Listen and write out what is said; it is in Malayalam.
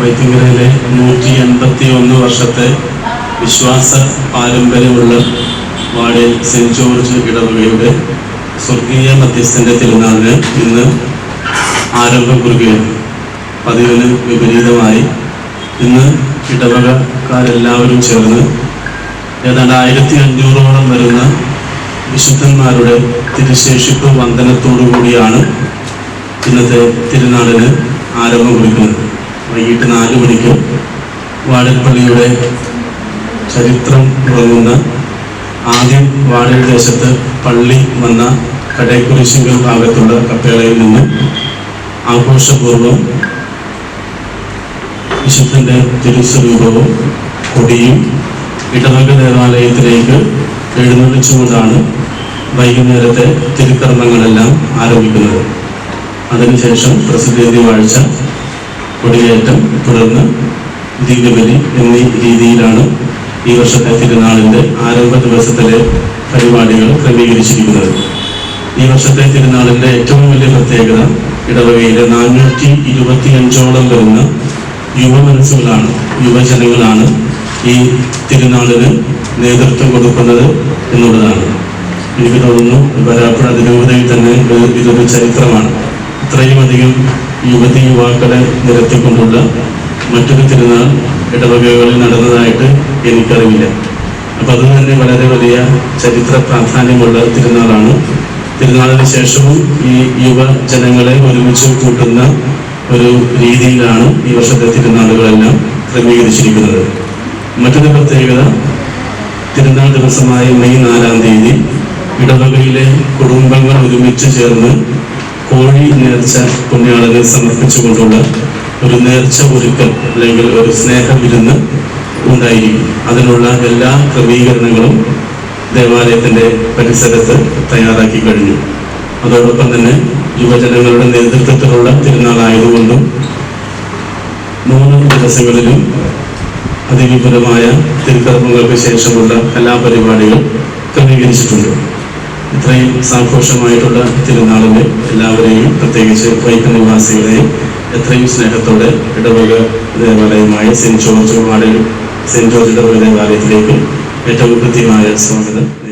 വൈത്തിങ്കരയിലെ നൂറ്റി എൺപത്തി ഒന്ന് വർഷത്തെ വിശ്വാസ പാരമ്പര്യമുള്ള വാർഡിൽ സെന്റ് ജോർജ് ഇടവകയുടെ സ്വർഗീയ മധ്യസ്ഥന്റെ തിരുനാളിന് ഇന്ന് ആരംഭം കുറിക്കുകയാണ്. പതിവിന് വിപരീതമായി ഇന്ന് ഇടവകക്കാരെല്ലാവരും ചേർന്ന് ഏതാണ്ട് ആയിരത്തി അഞ്ഞൂറോളം വരുന്ന വിശുദ്ധന്മാരുടെ തിരുശേഷിപ്പ് വന്ദനത്തോടു കൂടിയാണ് ഇന്നത്തെ തിരുനാളിന് ആരംഭം കുറിക്കുന്നത്. വൈകിട്ട് നാല് മണിക്ക് വാഴപ്പള്ളിയുടെ ചരിത്രം തുടങ്ങുന്ന ആദ്യം വാഴയുടെ ദേശത്ത് പള്ളി വന്ന കടേക്കുരിശിങ്കൽ ഭാഗത്തുള്ള കപ്പേളയിൽ നിന്ന് ആഘോഷപൂർവം വിശുദ്ധന്റെ തിരുസ്വരൂപവും കൊടിയും ഇടവക ദേവാലയത്തിലേക്ക് എഴുന്നള്ളിച്ചുകൊണ്ടാണ് വൈകുന്നേരത്തെ തിരുക്കർമ്മങ്ങളെല്ലാം ആരംഭിക്കുന്നത്. അതിനുശേഷം പ്രസിദ്ധീതി വാഴ്ച കൊടിയേറ്റം തുടർന്ന് ദീപബലി എന്നീ രീതിയിലാണ് ഈ വർഷത്തെ തിരുനാളിന്റെ ആരംഭ ദിവസത്തിലെ പരിപാടികൾ ക്രമീകരിച്ചിരിക്കുന്നത്. ഈ വർഷത്തെ തിരുനാളിന്റെ ഏറ്റവും വലിയ പ്രത്യേകത ഇടവകയിലെ നാനൂറ്റി ഇരുപത്തി അഞ്ചോളം വരുന്ന യുവമനസ്സുകളാണ് യുവജനങ്ങളാണ് ഈ തിരുനാളിന് നേതൃത്വം കൊടുക്കുന്നത് എന്നുള്ളതാണ്. എനിക്ക് തോന്നുന്നു വരാപ്പുഴ അതിരൂപതയിൽ തന്നെ ഇത് ഇതൊരു ചരിത്രമാണ്. ഇത്രയും അധികം യുവതി യുവാക്കളെ നിരത്തിക്കൊണ്ടുള്ള മറ്റൊരു തിരുനാൾ ഇടവകകളിൽ നടന്നതായിട്ട് എനിക്കറിവില്ല. അപ്പം അത് തന്നെ വളരെ വലിയ ചരിത്ര പ്രാധാന്യമുള്ള തിരുനാളാണ്. തിരുനാളിന് ശേഷവും ഈ യുവജനങ്ങളെ ഒരുമിച്ച് കൂട്ടുന്ന ഒരു രീതിയിലാണ് ഈ വർഷത്തെ തിരുനാളുകളെല്ലാം ക്രമീകരിച്ചിരിക്കുന്നത്. മറ്റൊരു പ്രത്യേകത തിരുനാൾ ദിവസമായ മെയ് നാലാം തീയതി ഇടവകയിലെ കുടുംബങ്ങൾ ഒരുമിച്ച് ചേർന്ന് കോഴി നേർച്ച പുണ്യാളന് സമർപ്പിച്ചുകൊണ്ടുള്ള ഒരു നേർച്ച ഒരുക്കൽ അല്ലെങ്കിൽ ഒരു സ്നേഹ വിരുന്ന് ഉണ്ടായിരിക്കും. അതിനുള്ള എല്ലാ ക്രമീകരണങ്ങളും ദേവാലയത്തിന്റെ പരിസരത്ത് തയ്യാറാക്കി കഴിഞ്ഞു. അതോടൊപ്പം തന്നെ യുവജനങ്ങളുടെ നേതൃത്വത്തിലുള്ള തിരുനാളായതുകൊണ്ടും മൂന്ന് ദിവസങ്ങളിലും അതിവിപുലമായ തിരുക്കർമ്മങ്ങൾക്ക് ശേഷമുള്ള എല്ലാ പരിപാടികളും ക്രമീകരിച്ചിട്ടുണ്ട്. ഇത്രയും സാഘോഷമായിട്ടുള്ള തിരുനാളിന് എല്ലാവരെയും പ്രത്യേകിച്ച് വൈക്കം നിവാസികളെയും എത്രയും സ്നേഹത്തോടെ ഇടവക ദേവാലയമായ സെന്റ് ജോർജ് മാളിൽ സെന്റ് ജോർജ് ഇടവക ദേവാലയത്തിലേക്ക് ഏറ്റവും കൃത്യമായ സ്വാഗതം.